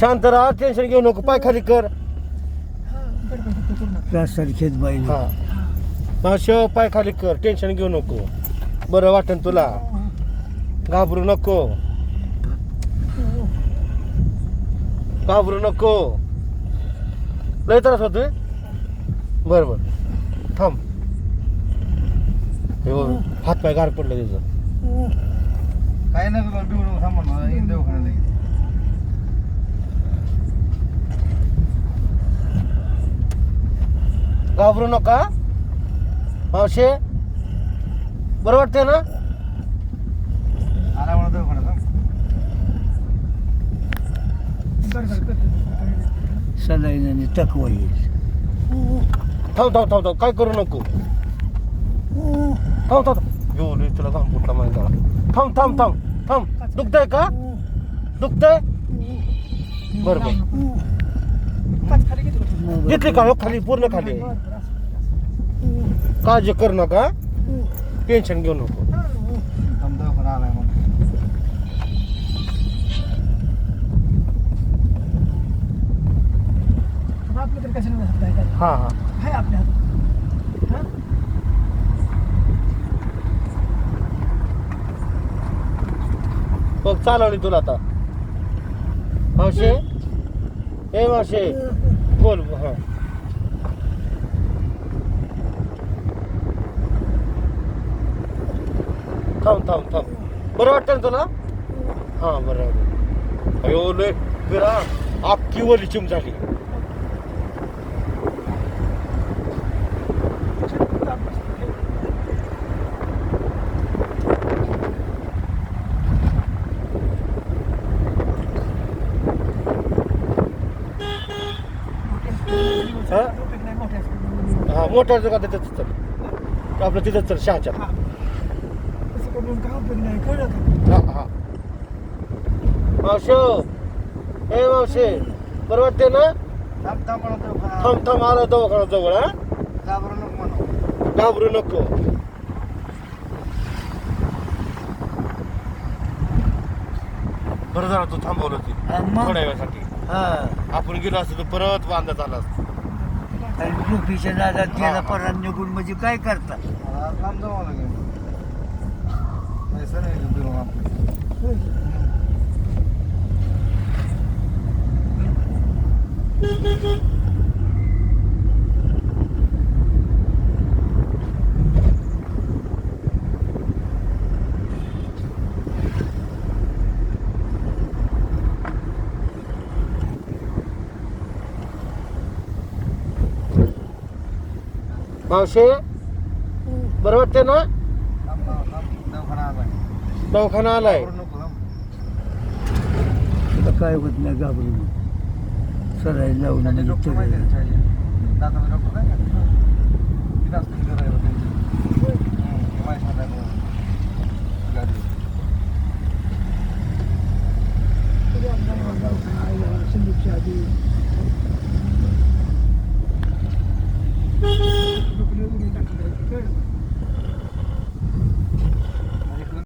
शांत राहा टेन्शन घेऊ नको पाय खाली कर. बाई हा. मावशी पाय खाली कर टेन्शन घेऊ नको. बरं वाटेल तुला. घाबरू नको. घाबरू नको. लय त्रास होतोय? बरं बरं. थांब. हे बघ, हात पाय गार पडलं त्याचं. काय नाही तुला थांबा ना येईन दवाखान्यात लगेच. घाबरू नका. मावशे बरं वाटतंय ना. सलाईनाने तकवा येईल. थांब थांब थांब थांब. काय करू नको? थांब थांब. थांब. यो लय तुला थांब कुठला माहिती थांब थांब थांब थांब. दुखतंय का? दुखतंय? बरं बरं. इथली का खाली पूर्ण खाली. काळजी करू नका. टेन्शन घेऊ नको. हा मग हा? बघ चालवली तुला आता. मावशे. ए मावशे. बोल हा. थांब थांब थांब. बरं वाटतं ना तुला? हां बरं अयो लय बिरा अख्खी वली चिम झाली हा? उपयोग नाही मोठ्या असं हा मोठं का तिथंच चल आपलं तिथंच चल शहाच्या. तसं करून काय उपयोग नाही कळलं का? हा हा. मावशे ए मावशे बरं वाटते ना? थांब थांब म्हणा दवाखाना थांब थांब आला दवाखाना जवळ हा? घाबरू नको म्हणा. घाबरू नको. बरं झालं तू थांबवलं ती. हा, मग? थोड्या वेळासाठी. हा. आपण गेलो असतो तर परत बांधत आला असतो. आणि झोपीच्या नादात गेला परत निघून म्हणजे काय करता? लागेल. पैसा नाही मावशे? बरं वाटते ना? दवाखाना आलाय. तुला काय होत नाही घाबरून. सराई लावून दवाखाना आहे, संदीपच्या आधी.